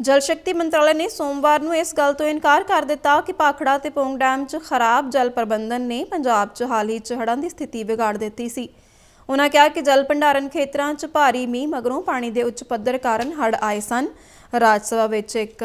ਜਲ ਸ਼ਕਤੀ ਮੰਤਰਾਲੇ ਨੇ ਸੋਮਵਾਰ ਨੂੰ ਇਸ ਗੱਲ ਤੋਂ ਇਨਕਾਰ ਕਰ ਦਿੱਤਾ ਕਿ ਪਾਖੜਾ ਤੇ ਪੌਂਗ ਡੈਮ 'ਚ ਖਰਾਬ ਜਲ ਪ੍ਰਬੰਧਨ ਨੇ ਪੰਜਾਬ 'ਚ ਹਾਲ ਹੀ 'ਚ ਹੜ੍ਹਾਂ ਦੀ ਸਥਿਤੀ ਵਿਗਾੜ ਦਿੱਤੀ ਸੀ। ਉਨ੍ਹਾਂ ਕਿਹਾ ਕਿ ਜਲ ਭੰਡਾਰਨ ਖੇਤਰਾਂ 'ਚ ਭਾਰੀ ਮੀਂਹ ਮਗਰੋਂ ਪਾਣੀ ਦੇ ਉੱਚ ਪੱਧਰ ਕਾਰਨ ਹੜ੍ਹ ਆਏ ਸਨ। ਰਾਜ ਸਭਾ ਵਿੱਚ ਇੱਕ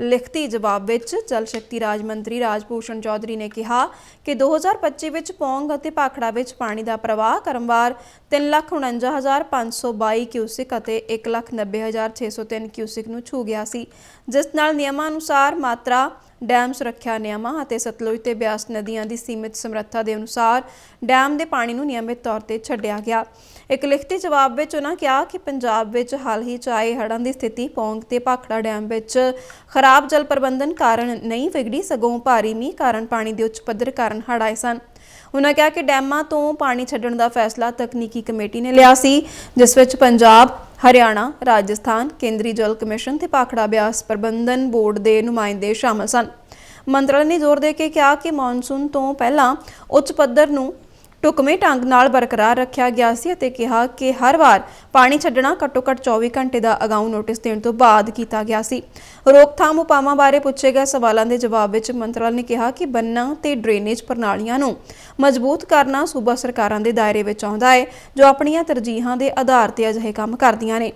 ਲਿਖਤੀ ਜਵਾਬ ਵਿੱਚ ਜਲ ਸ਼ਕਤੀ ਰਾਜ ਮੰਤਰੀ ਰਾਜਭੂਸ਼ਣ ਚੌਧਰੀ ਨੇ ਕਿਹਾ ਕਿ 2025 ਵਿੱਚ ਪੌਂਗ ਅਤੇ ਪਾਖੜਾ ਵਿੱਚ ਪਾਣੀ ਦਾ ਪ੍ਰਵਾਹ ਕਰਮਵਾਰ 349522 ਕਿਊਸਿਕ ਅਤੇ 190603 ਕਿਊਸਿਕ ਨੂੰ ਛੂ ਗਿਆ ਸੀ, ਜਿਸ ਨਾਲ ਨਿਯਮਾਂ ਅਨੁਸਾਰ ਮਾਤਰਾ, ਡੈਮ ਸੁਰੱਖਿਆ ਨਿਯਮਾਂ ਅਤੇ ਸਤਲੁਜ ਤੇ ਬਿਆਸ ਨਦੀਆਂ ਦੀ ਸੀਮਿਤ ਸਮਰੱਥਾ ਦੇ ਅਨੁਸਾਰ ਡੈਮ ਦੇ ਪਾਣੀ ਨੂੰ ਨਿਯਮਿਤ ਤੌਰ ਤੇ ਛੱਡਿਆ ਗਿਆ। ਇੱਕ ਲਿਖਤੀ ਜਵਾਬ ਵਿੱਚ ਉਹਨਾਂ ਕਿਹਾ ਕਿ ਪੰਜਾਬ ਵਿੱਚ ਹਾਲ ਹੀ 'ਚ ਆਏ ਹੜ੍ਹਾਂ ਦੀ ਸਥਿਤੀ ਪੌਂਗ ਤੇ ਭਾਖੜਾ ਡੈਮ ਵਿੱਚ ਖਰਾਬ ਜਲ ਪ੍ਰਬੰਧਨ ਕਾਰਨ ਨਹੀਂ ਵਿਗੜੀ, ਸਗੋਂ ਭਾਰੀ ਮੀਂਹ ਕਾਰਨ ਪਾਣੀ ਦੇ ਉੱਚ ਪੱਧਰ ਕਾਰਨ ਹੜ੍ਹ ਆਏ ਸਨ। ਉਨ੍ਹਾਂ ਕਿਹਾ ਕਿ ਡੈਮਾਂ ਤੋਂ ਪਾਣੀ ਛੱਡਣ ਦਾ ਫੈਸਲਾ ਤਕਨੀਕੀ ਕਮੇਟੀ ਨੇ ਲਿਆ ਸੀ, ਜਿਸ ਵਿੱਚ ਪੰਜਾਬ, ਹਰਿਆਣਾ, ਰਾਜਸਥਾਨ, ਕੇਂਦਰੀ ਜਲ ਕਮਿਸ਼ਨ ਤੇ ਭਾਖੜਾ ਬਿਆਸ ਪ੍ਰਬੰਧਨ ਬੋਰਡ ਦੇ ਨੁਮਾਇੰਦੇ ਸ਼ਾਮਲ ਸਨ। ਮੰਤਰਾਲੇ ਨੇ ਜ਼ੋਰ ਦੇ ਕੇ ਕਿਹਾ ਕਿ ਮੌਨਸੂਨ ਤੋਂ ਪਹਿਲਾਂ ਉੱਚ ਪੱਧਰ ਨੂੰ ਢੁਕਵੇਂ ਢੰਗ ਨਾਲ ਬਰਕਰਾਰ ਰੱਖਿਆ ਗਿਆ ਸੀ ਅਤੇ ਕਿਹਾ ਕਿ ਹਰ ਵਾਰ ਪਾਣੀ ਛੱਡਣਾ ਘੱਟੋ-ਘੱਟ 24 ਘੰਟੇ ਦਾ ਅਗਾਊਂ ਨੋਟਿਸ ਦੇਣ ਤੋਂ ਬਾਅਦ ਕੀਤਾ ਗਿਆ ਸੀ। ਰੋਕਥਾਮ ਉਪਾਵਾਂ ਬਾਰੇ ਪੁੱਛੇ ਗਏ ਸਵਾਲਾਂ ਦੇ ਜਵਾਬ ਵਿੱਚ ਮੰਤਰਾਲ ਨੇ ਕਿਹਾ ਕਿ ਬੰਨਾਂ ਤੇ ਡਰੇਨੇਜ ਪ੍ਰਣਾਲੀਆਂ ਨੂੰ ਮਜ਼ਬੂਤ ਕਰਨਾ ਸੂਬਾ ਸਰਕਾਰਾਂ ਦੇ ਦਾਇਰੇ ਵਿੱਚ ਆਉਂਦਾ ਹੈ, ਜੋ ਆਪਣੀਆਂ ਤਰਜੀਹਾਂ ਦੇ ਆਧਾਰ ਤੇ ਅਜਿਹੇ ਕੰਮ ਕਰਦੀਆਂ ਨੇ।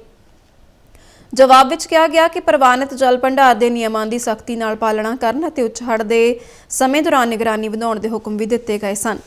ਜਵਾਬ ਵਿੱਚ ਕਿਹਾ ਗਿਆ ਕਿ ਪ੍ਰਵਾਨਿਤ ਜਲ ਭੰਡਾਰ ਦੇ ਨਿਯਮਾਂ ਦੀ ਸਖਤੀ ਨਾਲ ਪਾਲਣਾ ਕਰਨ ਅਤੇ ਉੱਚ ਹੜ੍ਹ ਦੇ ਸਮੇਂ ਦੌਰਾਨ ਨਿਗਰਾਨੀ ਵਧਾਉਣ ਦੇ ਹੁਕਮ ਵੀ ਦਿੱਤੇ ਗਏ ਸਨ।